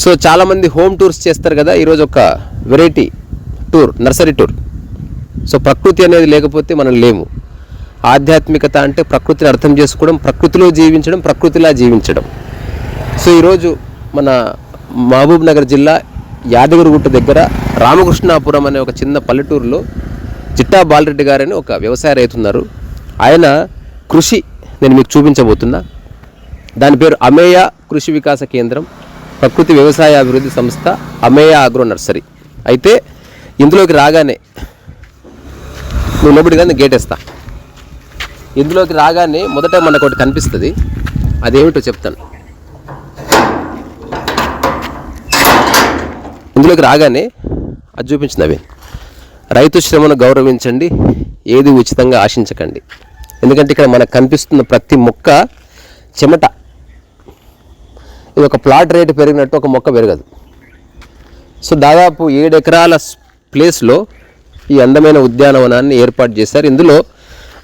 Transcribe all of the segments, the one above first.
So చాలామంది home tours చేస్తారు కదా ఈరోజు ఒక variety tour nursery tour. So ప్రకృతి అనేది లేకపోతే మనం లేము. ఆధ్యాత్మికత అంటే ప్రకృతిని అర్థం చేసుకోవడం ప్రకృతిలో జీవించడం ప్రకృతిలా జీవించడం. సో ఈరోజు మన మహబూబ్ నగర్ జిల్లా యాదగిరిగుట్ట దగ్గర రామకృష్ణాపురం అనే ఒక చిన్న పల్లెటూరులో చిట్టా బాలరెడ్డి గారని ఒక వ్యవసాయ రైతు ఉన్నారు. ఆయన కృషి నేను మీకు చూపించబోతున్నా. దాని పేరు అమేయ కృషి వికాస కేంద్రం ప్రకృతి వ్యవసాయ అభివృద్ధి సంస్థ అమేయ ఆగ్రో నర్సరీ. అయితే ఇందులోకి రాగానే నువ్వు లోపలికి కానీ గేట్ వేస్తా. ఇందులోకి రాగానే మొదట మనకు ఒకటి కనిపిస్తుంది. అదేమిటో చెప్తాను. ఇందులోకి రాగానే అది చూపించింది అవి. రైతు శ్రమను గౌరవించండి ఏది ఉచితంగా ఆశించకండి. ఎందుకంటే ఇక్కడ మనకు కనిపిస్తున్న ప్రతి మొక్క చెమట. ఇది ఒక ప్లాట్ రేటు పెరిగినట్టు ఒక మొక్క పెరగదు. సో దాదాపు ఏడు ఎకరాల ప్లేస్లో ఈ అందమైన ఉద్యానవనాన్ని ఏర్పాటు చేశారు. ఇందులో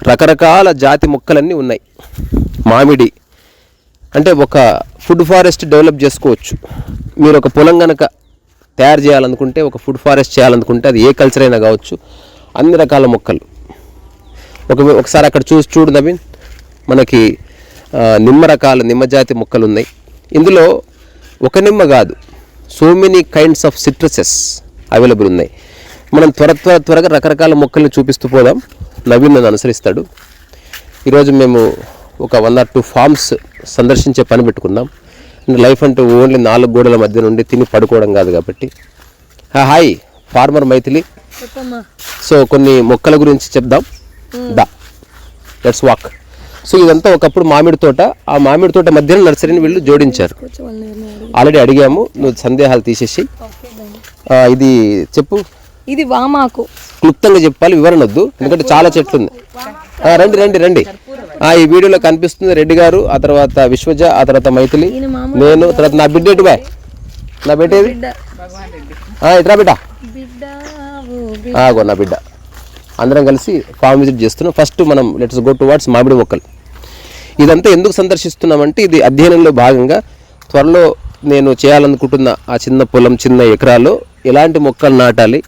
రకరకాల జాతి మొక్కలన్నీ ఉన్నాయి. మామిడి అంటే ఒక ఫుడ్ ఫారెస్ట్ డెవలప్ చేసుకోవచ్చు. మీరు ఒక పొలం కనుక తయారు చేయాలనుకుంటే ఒక ఫుడ్ ఫారెస్ట్ చేయాలనుకుంటే అది ఏ కల్చర్ అయినా కావచ్చు. అన్ని రకాల మొక్కలు. ఒక ఒకసారి అక్కడ చూసి చూడు నవీన్. మనకి నిమ్మ రకాల నిమ్మ జాతి మొక్కలు ఉన్నాయి ఇందులో ఒక నిమ్మ కాదు so many kinds of citruses available ఉన్నాయి. మనం త్వర త్వర త్వరగా రకరకాల మొక్కల్ని చూపిస్తూ పోదాం. నవీన్ నన్ను అనుసరిస్తాడు. ఈరోజు మేము ఒక వన్ ఆర్ టూ ఫార్మ్స్ సందర్శించే పని పెట్టుకుందాం లైఫ్ అంటే ఓన్లీ నాలుగు గోడల మధ్య నుండి తిని పడుకోవడం కాదు కాబట్టి. Hi farmer Maithili. సో కొన్ని మొక్కల గురించి చెప్దాం. దా లెట్స్ వాక్. సో ఇదంతా ఒకప్పుడు మామిడి తోట. ఆ మామిడి తోట మధ్యన నర్సరీని వీళ్ళు జోడించారు. ఆల్రెడీ అడిగాము. నువ్వు సందేహాలు తీసేసి. ఇది చెప్పు. ఇది వామాకు. క్లుప్తంగా చెప్పాలి వివరణ వద్దు. ఎందుకంటే చాలా చెట్లు ఉంది రండి రండి రండి. ఆ, ఈ వీడియోలో కనిపిస్తుంది రెడ్డి గారు ఆ తర్వాత విశ్వజ ఆ తర్వాత మైథిలి. నేను తర్వాత నా బిడ్డ ఎటు బాయ్? నా బిడ్డ ఏది? ఇట్రా బిడ్డ. ఆగో నా బిడ్డ. అందరం కలిసి ఫామ్ విజిట్ చేస్తున్నాం. ఫస్ట్ మనం లెట్స్ గో టు వాట్స్ మామిడి మొక్కలు. ఇదంతా ఎందుకు సందర్శిస్తున్నామంటే ఇది అధ్యయనంలో భాగంగా త్వరలో నేను చేయాలనుకుంటున్న ఆ చిన్న పొలం చిన్న ఎకరాల్లో ఎలాంటి మొక్కలు నాటాలి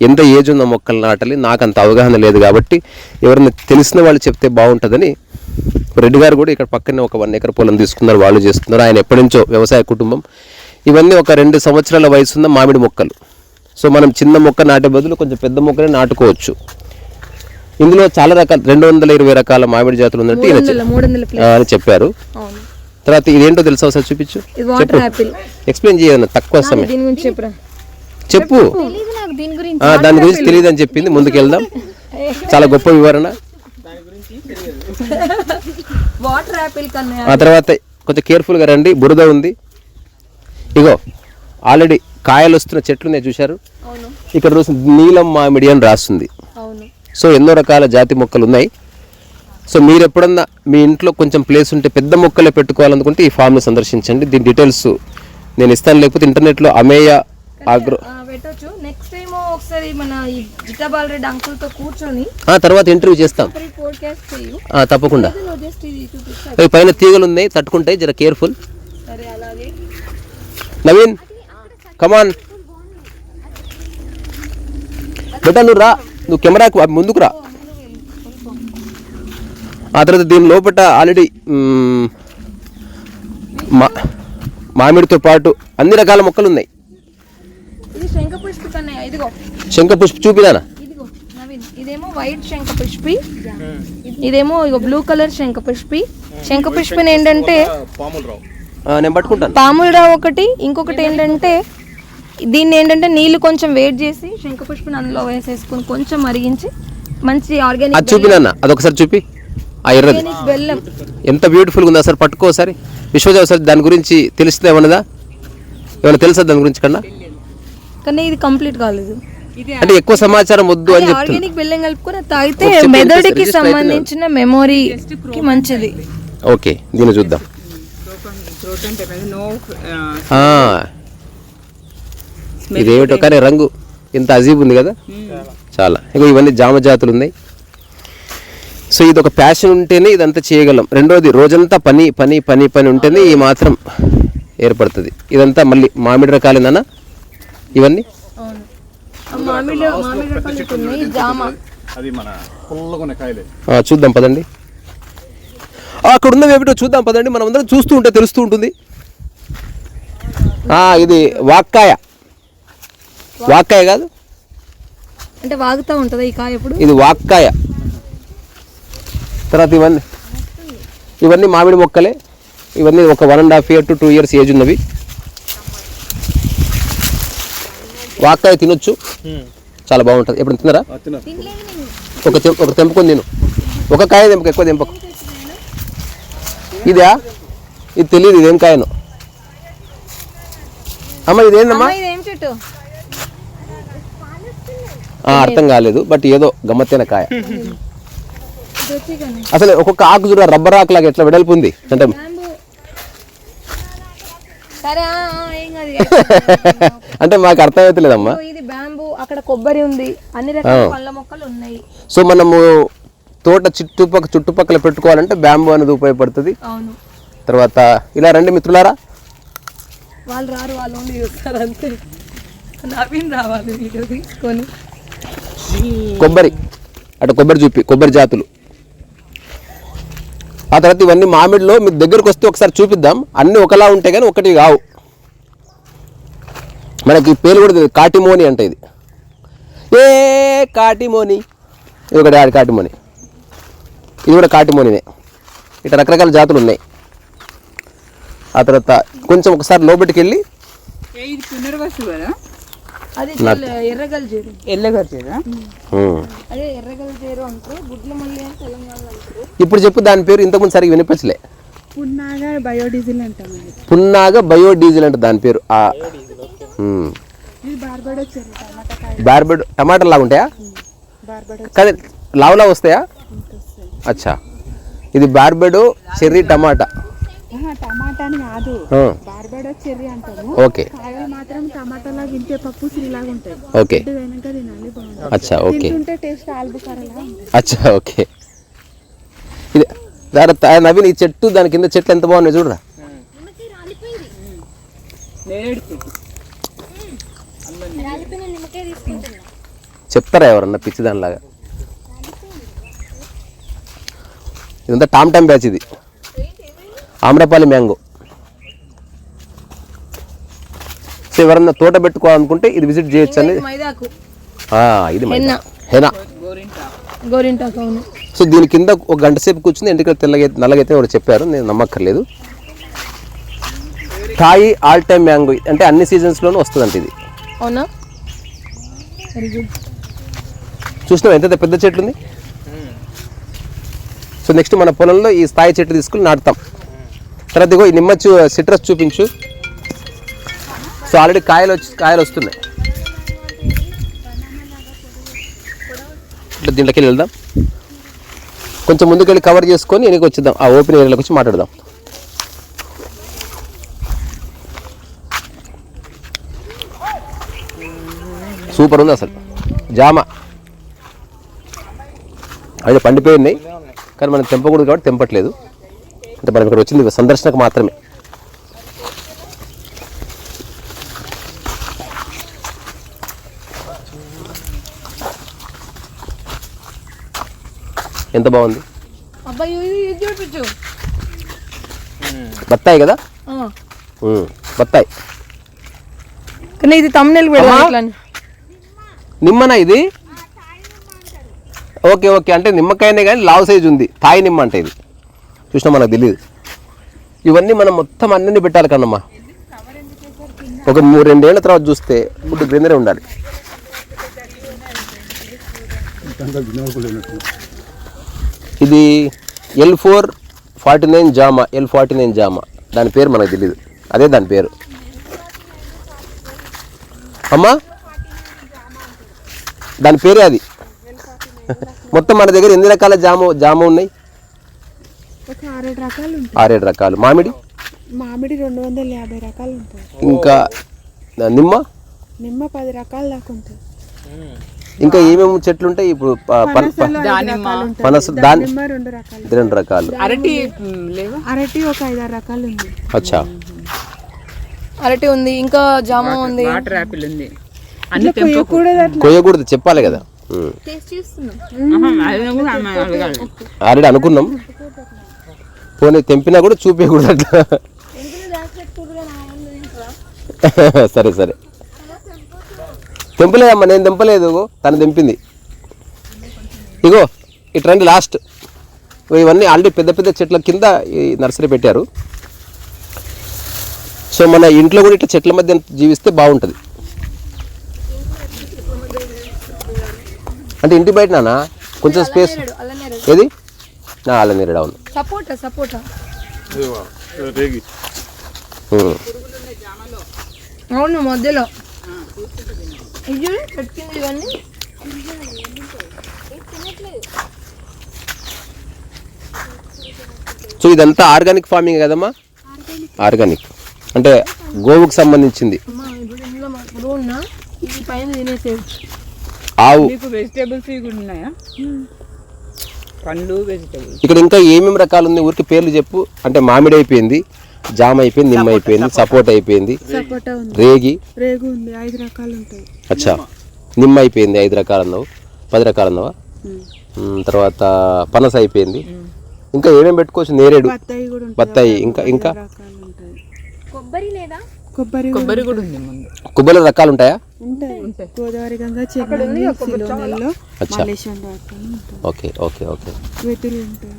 ఎంత ఏజ్ ఉన్న మొక్కలు నాటాలి నాకు అంత అవగాహన లేదు కాబట్టి ఎవరైనా తెలిసిన వాళ్ళు చెప్తే బాగుంటుందని రెడ్డి గారు కూడా ఇక్కడ పక్కనే ఒక వన్ ఎకర్ పొలం తీసుకున్నారు వాళ్ళు చేస్తున్నారు ఆయన ఎప్పటి నుంచో వ్యవసాయ కుటుంబం. ఇవన్నీ ఒక రెండు సంవత్సరాల వయసున్న మామిడి మొక్కలు. సో మనం చిన్న మొక్క నాటే బదులు కొంచెం పెద్ద మొక్కనే నాటుకోవచ్చు. ఇందులో చాలా రకాల రెండు వందల ఇరవై రకాల మామిడి జాతులు ఆ, అని చెప్పారు. తర్వాత ఇదేంటో తెలుసా ఒకసారి చూపించు? ఎక్స్ప్లెయిన్ చేయను తక్కువ సమయం. చెప్పు. దీని గురించి తెలియదు అని చెప్పింది. ముందుకు వెళ్దాం చాలా గొప్ప వివరణ. వాటర్ యాపిల్ ఆ తర్వాత కొంచెం కేర్ఫుల్గా రండి. బురద ఉంది. ఇగో ఆల్రెడీ కాయలు వస్తున్న చెట్లు నేను చూశారు. ఇక్కడ చూసి నీలం మామిడి అని రాస్తుంది. సో ఎన్నో రకాల జాతి మొక్కలు ఉన్నాయి. సో మీరు ఎప్పుడన్నా మీ ఇంట్లో కొంచెం ప్లేస్ ఉంటే పెద్ద మొక్కలే పెట్టుకోవాలనుకుంటే ఈ ఫామ్ని సందర్శించండి. దీని డీటెయిల్స్ నేను ఇస్తాను. లేకపోతే ఇంటర్నెట్లో అమేయ ఆగ్రో పెట్టొచ్చు. నెక్స్ట్ టైం ఒకసారి మన ఈ జిటాబాల్ రెడ్డి అంకుల్తో కూర్చొని ఆ, తర్వాత ఇంటర్వ్యూ చేస్తాం. పోడ్కాస్ట్ చేయు. ఆ, తప్పకుండా. నువ్వు జస్ట్ ఇది చూపిస్తా. అవి పైన తీగలు ఉన్నాయి తట్టుకుంటాయి జర కేర్ఫుల్ సరే అలాగే. నవీన్ కమాన్ బేటా నువ్వు రా. నువ్వు కెమెరాకు ముందుకు రా. ఆ తర్వాత దీని లోపల ఆల్రెడీ మా మామిడితో పాటు అన్ని రకాల మొక్కలు ఉన్నాయి ఇది శంఖ పుష్పి కన్నయ్య ఇదిగో. శంఖ పుష్ప చూపిదానా ఇదిగో నవీన్ ఇదేమో వైట్ శంఖ పుష్పి ఇదేమో ఇగో బ్లూ కలర్ శంఖ పుష్పి శంఖ పుష్పిని ఏంటంటే నేను పట్టుకుంటాను. పాములరావు ఒకటి ఇంకొకటి ఏంటంటే దీన్ని ఏంటంటే నీళ్ళు కొంచెం వేడి చేసి శంఖ పుష్పిని అందులో వేసేసుకుని కొంచెం మరిగించి మంచి అది ఆర్గానిక్ చూపినాన్న అదొకసారి చూపి. ఆ ఎర్రది. బెల్లం. ఎంత బ్యూటిఫుల్గా ఉందో సార్ పట్టుకో ఒకసారి. ఒకసారి దాని గురించి తెలిస్తే ఏమన్నదా ఏమైనా తెలుసా దాని గురించి కన్నా? కానీ ఇది కంప్లీట్ కాలేదు. అంటే ఎక్కువ సమాచారం వద్దు అని చెప్తున్నా. ఆర్గానిక్ బెల్లం కలుపుకొని తాగితే మెదడుకి. సంబంధించిన మెమొరీకి మంచిది. ఓకే దీన్ని చూద్దాం. ఆ, ఇదేమిటో కానీ రంగు ఇంత అజీబ్ ఉంది కదా? చాలా. ఇగో ఇవన్నీ జామ జాతులు ఉన్నాయి. సో ఇది ఒక ప్యాషన్ ఉంటేనే ఇదంతా చేయగలం. రెండోది రోజంతా పని పని పని పని ఉంటేనే ఈ మాత్రం ఏర్పడుతుంది. ఇదంతా మళ్ళీ మామిడి రకాలేనా ఇవన్నీ? అవును. ఆ మామిడి మామిడి రకాలు ఇటు ఉన్నాయి జామ. అది మన పుల్లగున్న కాయలే ఆ, చూద్దాం పదండి. ఆ, అక్కడ ఉన్నవి ఏమిటో చూద్దాం పదండి. మనం అందరం చూస్తూ ఉంటే తెలుస్తూ ఉంటుంది. ఆ, ఇది వాక్కాయ. వాక్కాయ కాదు? అంటే వాగుతూ ఉంటుందా ఈ కాయ ఎప్పుడు? ఇది వాక్కాయ. తర్వాత ఇవన్నీ. ఇవన్నీ మామిడి మొక్కలే. ఇవన్నీ ఒక one and half year to two years age ఉన్నవి. వాక్కాయ తినొచ్చు. చాలా బాగుంటుంది. ఎప్పుడు తిన్నారా? ఒక ఒక తెంపుకొని తిను. ఒక కాయ తెంపక ఎక్కువ తెంపకు. ఇదా? ఇది తెలియదు ఇదేం కాయను. అమ్మ ఇదేందమ్మా అమ్మ, ఇదేం చెట్టు? ఆ, అర్థం కాలేదు బట్ ఏదో గమ్మత్తైన కాయ. అసలు ఒక్కొక్క ఆకు చూడ రబ్బర్ ఆకు లాగా ఎట్లా వెడల్పు ఉంది? అంటే బ్యాంబూ సరే ఆ, ఆ, ఏం కాదు అంటే మాకు అర్థమవుతలేదమ్మా ఇది బ్యాంబూ అక్కడ కొబ్బరి ఉంది. అన్ని రకాల పళ్ళ మొక్కలు ఉన్నాయి. సో మనము తోట చుట్టుపక్కల చుట్టుపక్కల పెట్టుకోవాలంటే బ్యాంబూ అనేది ఉపయోగపడుతుంది. అవును. తర్వాత ఇలా రండి మిత్రులారా. వాళ్ళు రారు వాళ్ళు చూస్తారు అంతే. నవీన్ రావాలి వీడియో తీసుకొని. కొబ్బరి అటు కొబ్బరి చూపి కొబ్బరి జాతులు. ఆ తర్వాత ఇవన్నీ మామిడిలో మీ దగ్గరకు వస్తే ఒకసారి చూపిద్దాం. అన్నీ ఒకలా ఉంటాయి కానీ ఒకటి కావు. మనకి పేరు కూడా తెలియదు. కాటిమోని అంటే ఇది. ఏ కాటిమోని? ఇది ఒకటి ఆడి కాటిమోని. ఇది కూడా కాటిమోనినే ఇట్లా రకరకాల జాతులు ఉన్నాయి. ఆ తర్వాత కొంచెం ఒకసారి లోపలికి వెళ్ళి ఏ ఇది పునర్వసు కదా అది చెల్ల- ఎర్రగల్ చేరు ఎల్లగచ్చేదా ఉమ్. అదే ఎర్రగల్ చేరు అంటారు గుడ్ల మల్లి అని తెలంగాణలో అంటారు. ఇప్పుడు చెప్పు దాని పేరు ఇంతకుముందు సరిగ్గా వినిపించలే. పున్నాగా బయోడీజిల్ అంటాం ఇది పున్నాగ బయోడీజిల్ అంటే దాని పేరు ఆ. ఉమ్. ఇది బార్బడో టమాటా కాయ బార్బెడ్ టమాటాలు లాగా ఉంటాయా? బార్బడో కానీ లావులా వస్తాయా? అచ్చా. ఇది బార్బెడో చెర్రీ టమాటా. టమాటా అని కాదు. ఆ, బార్బడో చెర్రీ అంటాము. ఓకే. కాయలు మాత్రం టమాటా లాగా ఇంతే పప్పు సిరిలాగా ఉంటాయి. ఓకే. ఇది వెనక తినాలి బాగుంటుంది. అచ్చా ఓకే. తింటుంటే టేస్ట్ ఆల్బుకారలా ఉంటుంది అచ్చా ఓకే. ఇది దాని త- నవీన్ ఈ చెట్టు దాని కింద చెట్లు ఎంత బాగున్నాయి చూడరా. చెప్తారా ఎవరన్నా పిచ్చి దానిలాగా ఇదంతా టామ్ టామ్ బ్యాచ్ ఇది. ఆమ్రపాలి మ్యాంగో. సో ఎవరన్నా తోట పెట్టుకోవాలనుకుంటే ఇది విజిట్ చేయొచ్చు ఆ, ఇది. హెనా సో దీని కింద ఒక గంట సేపు కూర్చుంది ఎందుకంటే తెల్లగా నల్లగైతే ఎవరు చెప్పారు నేను నమ్మక్కర్లేదు. థాయి ఆల్ టైమ్ మ్యాంగో అంటే అన్ని సీజన్స్లోనూ వస్తుందంట ఇది. అవునా? చూసినావు ఎంత పెద్ద చెట్లు ఉంది సో నెక్స్ట్ మన పొలంలో ఈ స్థాయి చెట్టు తీసుకుని నాటుతాం. తర్వాత ఇగో ఈ నిమ్మ సిట్రస్ చూపించు. సో ఆల్రెడీ కాయలు వచ్చి కాయలు వస్తున్నాయి. దీంట్లోకి వెళ్దాం. కొంచెం ముందుకెళ్ళి కవర్ చేసుకొని వెనక్కి వచ్చేద్దాం. ఆ ఓపెన్ ఏరియాలోకి వచ్చి మాట్లాడదాం. సూపర్ ఉంది అసలు. జామ. అయితే పండిపోయినాయి కానీ మనం తెంపకూడదు కాబట్టి తెంపట్లేదు. అంటే మనం ఇక్కడ వచ్చింది సందర్శనకు మాత్రమే. ఎంత బాగుంది? బత్తాయి కదా? బత్తాయి. కానీ ఇది తమ్నెల్. నిమ్మనా ఇది? Okay okay. అంటే నిమ్మకాయనే కానీ లావ్ సైజ్ ఉంది. తాయి నిమ్మ అంటే ఇది. చూసినా మనకు తెలియదు ఇవన్నీ మనం మొత్తం అన్నీ పెట్టాలి కన్నమ్మా ఒక మూడు రెండేళ్ళ తర్వాత చూస్తే ఫుడ్ గ్రీనరీ ఉండాలి. ఇది ఎల్ ఫోర్ ఫార్టీ నైన్ జామా ఎల్ ఫార్టీ నైన్ జామా. దాని పేరు మనకు తెలియదు అదే దాని పేరు. అమ్మా? దాని పేరే అది. మొత్తం మన దగ్గర ఎన్ని రకాల జామ జామ ఉన్నాయి? ఆరేడు రకాలు మామిడి? మామిడి రెండు వందల యాభై రకాలు ఉంటాయి. ఇంకా నిమ్మ? నిమ్మ పది రకాల దాకా ఉంటాయి. ఇంకా ఏమేమి చెట్లు ఉంటాయి? ఇప్పుడు పనస దాని రెండు రకాలు రెండు రకాలు. అరటి లేవా? అరటి ఒక ఐదారు రకాలు ఉంది అచ్చా. అరటి ఉంది ఇంకా జామ ఉంది. వాటర్ యాపిల్ ఉంది. కొయ్యకూడదు చెప్పాలి కదా. ఆల్రెడీ అనుకున్నాం. పోనీ తెంపినా కూడా చూపించకూడదు అట్లా సరే సరే. తెంపలేదమ్మా నేను తెంపలేదు. తను తెంపింది. ఇగో ఇటు రండి లాస్ట్ ఇవన్నీ ఆల్రెడీ పెద్ద పెద్ద చెట్ల కింద ఈ నర్సరీ పెట్టారు. సో మన ఇంట్లో కూడా ఇట్లా చెట్ల మధ్య జీవిస్తే బాగుంటుంది. అంటే ఇంటి బయట నానా కొంచెం స్పేస్ ఏది? నా అల్లనేరేడు అవును సపోటా సపోటా. అవును మధ్యలో. ఇది పెట్టింది ఇవన్నీ. సో ఇదంతా ఆర్గానిక్ ఫార్మింగ్ కదమ్మా? ఆర్గానిక్. అంటే గోవుకు సంబంధించింది. ఆవు. మీకు వెజిటేబుల్స్ కూడా ఉన్నాయా? పండ్లు వెజిటేబుల్స్. ఇక్కడ ఇంకా ఏమేమి రకాలు ఉంది ఊరికి పేర్లు చెప్పు. అంటే మామిడి అయిపోయింది జామ అయిపోయింది నిమ్మ అయిపోయింది సపోటా. అయిపోయింది సపోటా ఉంది. రేగి. రేగు ఉంది ఐదు రకాలు ఉంటాయి. అచ్చా. నిమ్మ అయిపోయింది ఐదు రకాలు అన్నావు పది రకాలు అన్నావా ఉమ్, తర్వాత పనస అయిపోయింది ఇంకా ఏమేమి పెట్టుకోవచ్చు? నేరేడు. బత్తాయి కూడా ఉంటాయి. బత్తాయి ఇంకా ఇంకా? రకాలు ఉంటాయి. కొబ్బరి లేదా? కొబ్బరి కొబ్బరి కూడా ఉంది ముందు. కొబ్బరి రకాలు ఉంటాయా? ఉంటాయి. గోదావరి గంగా చెన్నై సిలోనెల్లో మలేషియన్ ఓకే ఓకే ఓకే. వెదురు ఉంటాయి.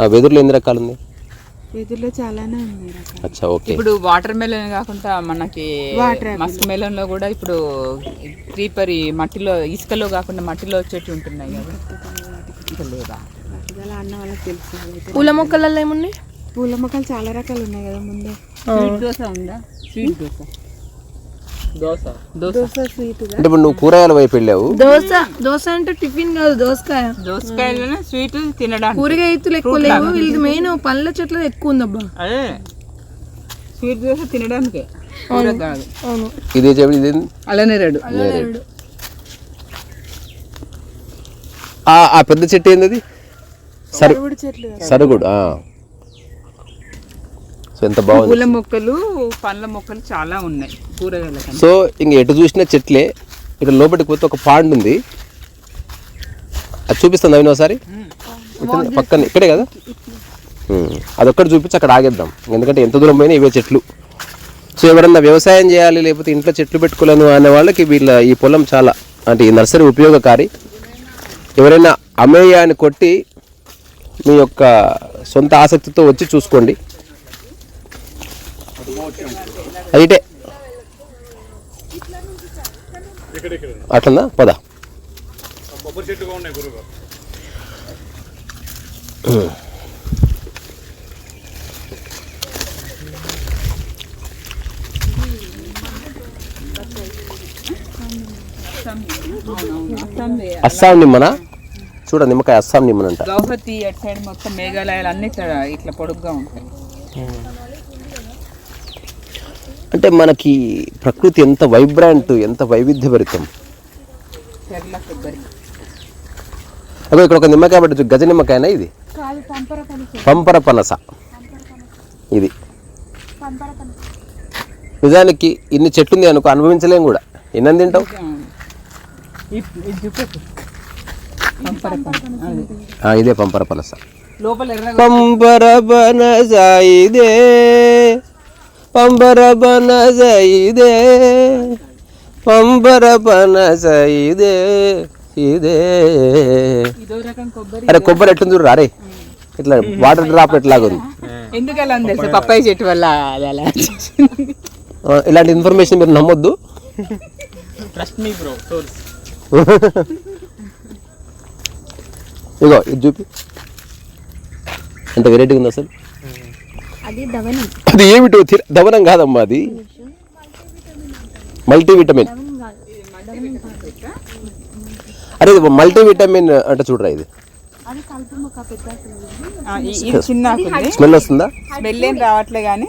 ఆ వెదురులో ఎన్ని రకాలు ఉంది వెదురులో చాలానే ఉన్నాయి రకాలు. అచ్చా ఓకే. ఇప్పుడు వాటర్ మెలన్ కాకుండా మనకి. మస్క్ మెలన్లో కూడా ఇప్పుడు క్రీపర్ మట్టిలో ఇసుకలో కాకుండా మట్టిలో వచ్చేటి ఉంటున్నాయి కదా. లేదా? అన్న వాళ్ళకి తెలుసు. పూల మొక్కలలో ఏమున్నాయి? పూల మొక్కలు చాలా రకాలు ఉన్నాయి కదా ముందే. స్వీట్ దోశ ఉందా? స్వీట్ దోశ. దోశ. దోశ. దోశ స్వీట్ అంటే ఇప్పుడు నువ్వు కూరగాయల వైపు వెళ్ళావు. దోశ దోశ అంటే టిఫిన్ కాదు దోసకాయ. దోసకాయలోనే స్వీట్ తినడానికి. కూరగాయతులు ఎక్కువ లేవు వీళ్ళది మెయిన్ పండ్ల చెట్లు ఎక్కువ ఉంది అబ్బా అదే. స్వీట్ దోశ తినడానికే. అవును ఇదే చెప్పి ఇది అలానే రెడు. నేరేడు. ఆ ఆ పెద్ద చెట్టు ఏంది సరుగుడు. సరుగుడు ఆ. సో ఎంత బాగుంది? పూల మొక్కలు పండ్ల మొక్కలు చాలా ఉన్నాయి కూరగాయల సో ఇంక ఎటు చూసినా చెట్లే ఇక్కడ లోపలికి పోతే ఒక పాండ్ ఉంది. అది చూపిస్తుంది అవి ఒకసారి. పక్కన ఇక్కడే కదా? ఉమ్. అదొక్కటి చూపించి అక్కడ ఆగేద్దాం. ఎందుకంటే ఎంత దూరం పోయినా ఇవే చెట్లు. సో ఎవరన్నా వ్యవసాయం చేయాలి లేకపోతే ఇంట్లో చెట్లు పెట్టుకోలేను అనే వాళ్ళకి వీళ్ళ ఈ పొలం చాలా అంటే ఈ నర్సరీ ఉపయోగకారి. ఎవరైనా అమ్మేయ అని కొట్టి మీ యొక్క సొంత ఆసక్తితో వచ్చి చూసుకోండి. అయితే అట్లనా పద. అస్సాం నిమ్మనా? చూడ నిమ్మకాయ అస్సాం నిమ్మనంట. గౌహతి అటు సైడ్ మొత్తం మేఘాలయాలు అన్ని ఇట్లా పొడుగ్గా ఉంటాయి. అంటే మనకి ప్రకృతి ఎంత వైబ్రాంట్ ఎంత వైవిధ్యభరితం. అదో ఇక్కడ ఒక నిమ్మకాయ పట్టు గజ నిమ్మకాయనా ఇది? పంపర పనస. ఇది. నిజానికి ఇన్ని చెట్టు ఉంది అనుకో అనుభవించలేం కూడా. ఎన్నని తింటావు ఇది- పంపర పనస. పంపర పనస ఇదే. పంపర పనస ఇదే. పంపర పనస ఇదే ఇదే అరే కొబ్బరి ఎట్టుంది చూడు అరే ఇట్లా వాటర్ డ్రాప్ ఎట్లాగుంది? ఎందుకు పప్పాయి చెట్టు వల్ల ఇలాంటి ఇన్ఫర్మేషన్ మీరు నమ్మొద్దు. ట్రస్ట్ మీ బ్రో సోర్స్ ఇగో ఇది చూపి. ఎంత వెరైటీగా ఉంది అసలు? అది దవనం. అది ఏమిటో దవనం కాదమ్మా అది. మల్టీవిటమిన్. అరే ఇది మల్టీవిటమిన్ అంటే చూడరా ఇది. స్మెల్ వస్తుందా? స్మెల్ ఏం రావట్లే కానీ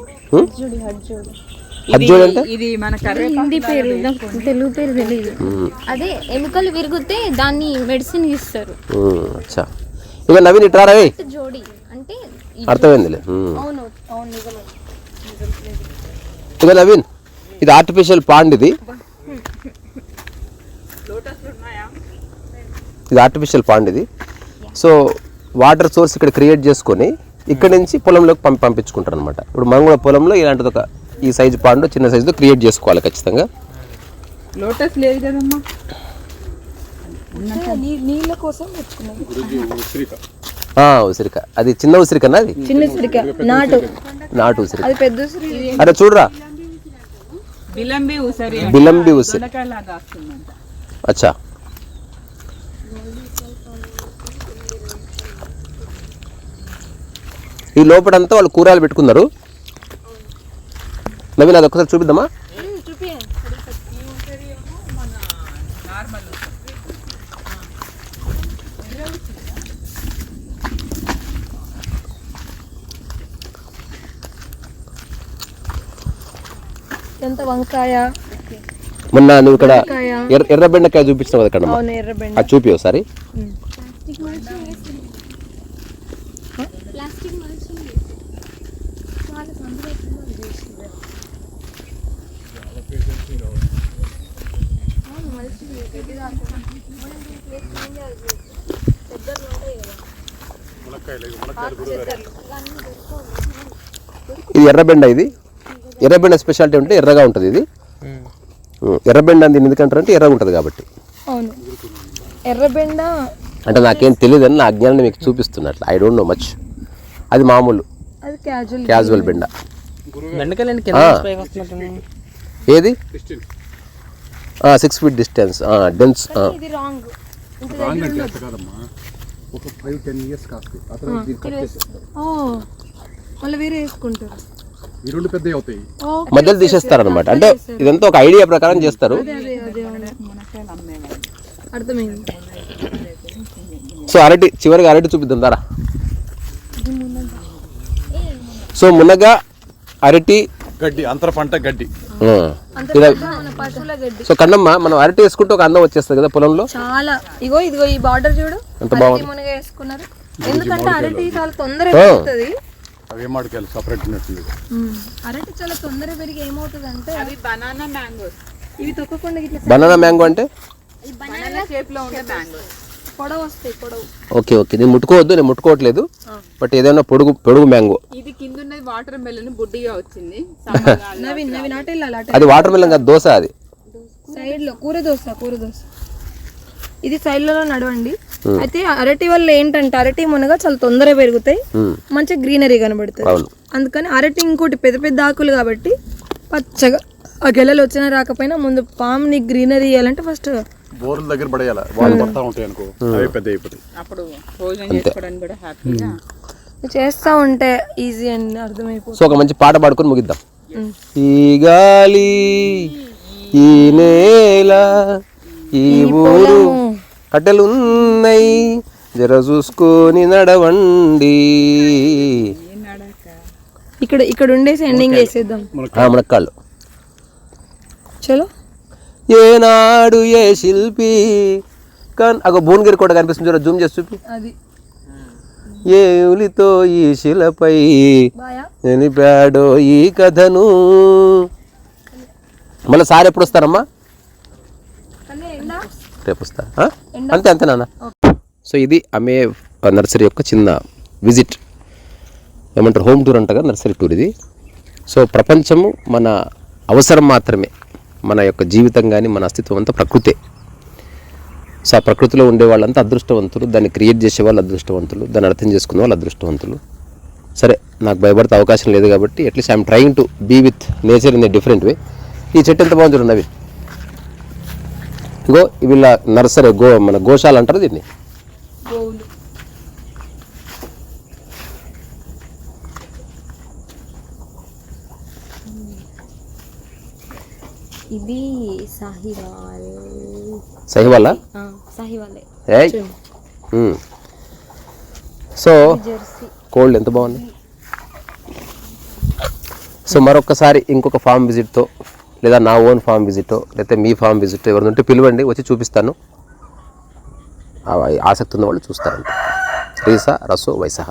హజ్జోడ్ అంటే? ఇది మన కర్రీ హిందీ పేరు నాకు తెలుగు పేరు తెలియదు అదే ఎముకలు విరిగితే దాన్ని మెడిసిన్ ఇస్తారు. ఉమ్, అచ్చా. ఇక నవీన్ ఇట్రా రవి జోడి అంటే అర్థమైందిలే. ఉమ్. అవును ఇక నవీన్ ఇది ఆర్టిఫిషియల్ పాండ్ ఇది. ఇది ఆర్టిఫిషియల్ పాండ్ ఇది. సో వాటర్ సోర్స్ ఇక్కడ క్రియేట్ చేసుకొని ఇక్కడ నుంచి పొలంలోకి పంపి పంపించుకుంటారు అనమాట ఇప్పుడు మనం కూడా పొలంలో ఇలాంటిది ఒక ఈ సైజు పాండు చిన్న సైజుతో క్రియేట్ చేసుకోవాలి ఖచ్చితంగా. లోటస్ లేదు కదమ్మా నీళ్ళ కోసం తెచ్చుకున్నాను గురుజీ ఉసిరిక ఆ, ఉసిరిక. అది చిన్న ఉసిరికనా అది? చిన్న ఉసిరిక. నాటు. నాటు ఉసిరిక. అది పెద్ద ఉసిరి. అరే చూడరా. బిలంబి ఉసరి బిలంబి ఉసిరి. అచ్చా. ఈ లోపలంతా వాళ్ళు కూరలు పెట్టుకున్నారు. నవీన్ అది ఒకసారి చూపిద్దామా ఎంత వంకాయ. మొన్న నువ్వు ఇక్కడ ఎర్ర ఎర్ర బెండకాయ చూపించినావు కదా ఇక్కడ అది చూపి ఒకసారి. ఇది ఎర్రబెండ ఇది? ఎర్రబెండ స్పెషాలిటీ ఉంటే ఎర్రగా ఉంటుంది ఇది. ఎర్రబెండ అని దీన్ని ఎందుకంటారు అంటే ఎర్రగా ఉంటుంది కాబట్టి. అవును. ఎర్రబెండ అంటే నాకేం తెలియదని నా అజ్ఞానాన్ని మీకు చూపిస్తున్నట్లు. ఐ డోంట్ నో మచ్ అది మామూలు. అది క్యాజువల్ క్యాజువల్ బెండ. కింద. ఏది? సిక్స్ ఫీట్ డిస్టెన్స్ డెన్స్ ఇది రాంగ్ రాంగ్ అంటే అట్లా కాదమ్మా. ఒక ఫైవ్ టెన్ ఇయర్స్ మళ్ళీ వేరే వేసుకుంటారు. రెండు పెద్దవి అవుతాయి. మధ్యలో తీసేస్తారనమాట అంటే ఇదంతా ఒక ఐడియా ప్రకారం చేస్తారు. అదే అదే అవును. అర్థమైంది. సో అరటి చివరిగా అరటి చూపిద్దాం దారా. సో మునగ అరటి గడ్డి అంతర పంట గడ్డి. సో కన్నమ్మ మనం అరటి వేసుకుంటే ఒక అందం వచ్చేస్తుంది కదా పొలంలో? చాలా. ఇగో ఇదిగో ఈ బార్డర్ చూడు. ఎంత అరటి బాగుంది. మునగ వేసుకున్నారు. ఎందుకంటే అరటి చాలా తొందరగా అవి మాడికాయలు సపరేట్ ఉన్నట్టుంది అరటి చాలా తొందరగా పెరిగి ఏమవుతుంది అంటే అవి బనానా మ్యాంగోస్ ఇవి తొక్కకుండా ఇట్లా బనానా మ్యాంగో అంటే? బనానా షేప్లో ఉండే మ్యాంగోస్ పొడవు వస్తాయి పొడవు. Okay okay. నేను ముట్టుకోవద్దు నేను ముట్టుకోవట్లేదు. బట్ ఏదైనా పొడుగు పొడుగు మ్యాంగో ఇది కింద ఉన్నది వాటర్ మెలన్ బుడ్డిగా వచ్చింది. నవీన్ నవీన్ అటు వెళ్ళాలి అటు అది వాటర్ మిలన్ కాదు దోశ అది. సైడ్లో కూర దోశ కూర దోశ. ఇది సైడ్లలో నడవండి. అయితే అరటి వల్ల ఏంటంటే అరటి మునగ చాలా తొందరగా పెరుగుతాయి. మంచిగా గ్రీనరీ కనబడుతుంది. అవును. అందుకని అరటి ఇంకోటి పెద్ద పెద్ద ఆకులు కాబట్టి పచ్చగా ఆ గెలలు వచ్చినా రాకపోయినా ముందు పామ్ని గ్రీనరీ ఇవ్వాలంటే ఫస్ట్ బోర్ల దగ్గర పడేయాలి. వాళ్ళు పడతా ఉంటాయి అనుకో. అవి పెద్ద అయిపోతాయి. అప్పుడు భోజనం చేసుకోవడానికి కూడా హ్యాపీగా చేస్తా ఉంటే ఈజీ అని అర్థమైపోతుంది. సో ఒక మంచి పాట పాడుకొని ముగిద్దాం. ఈ గాలి ఈ నేల ఈ ఊరు కట్టెలున్నాయి జర చూసుకొని నడవండి. ఇక్కడ ఇక్కడ ఉండేసి ఎండింగ్ చేసేద్దాం. మునక్కాళ్ళు. చలో. ఏనాడు ఏ శిల్పి కన్ అగో భువనగిరి కోట కనిపిస్తుంది చూడ జూమ్ చేసి చూపి. అది. ఏ ఉలితో ఈ శిలపై బాయా? నిలిపాడో ఈ కథను. మళ్ళీ సార్ ఎప్పుడు వస్తారమ్మా రేపు వస్తా? అంతే అంతే నాన్న. సో ఇది అమే నర్సరీ యొక్క చిన్న విజిట్. ఏమంటారు? హోమ్ టూర్ అంటగా నర్సరీ టూర్ ఇది. సో ప్రపంచము మన అవసరం మాత్రమే. మన యొక్క జీవితం కానీ మన అస్తిత్వం అంతా ప్రకృతే. సో ఆ ప్రకృతిలో ఉండే వాళ్ళంతా అదృష్టవంతులు. దాన్ని క్రియేట్ చేసే వాళ్ళు అదృష్టవంతులు. దాన్ని అర్థం చేసుకునే వాళ్ళు అదృష్టవంతులు. సరే నాకు భయపడితే అవకాశం లేదు కాబట్టి at least I'm trying to be with nature in a different way ఈ చెట్టు ఎంత బాగుంది చూడండి అవి ఇగో వీళ్ళ నర్సరీ గో మన గోశాల అంటారు దీన్ని? ఇది సాహివాల్. సాహివాలే. సో జెర్సీ కోల్డ్ ఎంత బాగుంది సో మరొకసారి ఇంకొక ఫామ్ విజిట్తో లేదా నా ఓన్ ఫామ్ విజిటో లేకపోతే మీ ఫామ్ విజిట్ ఎవరిని ఉంటే పిలవండి వచ్చి చూపిస్తాను. ఆసక్తి ఉన్న వాళ్ళు చూస్తారంట. రీసా రసో వైసహ.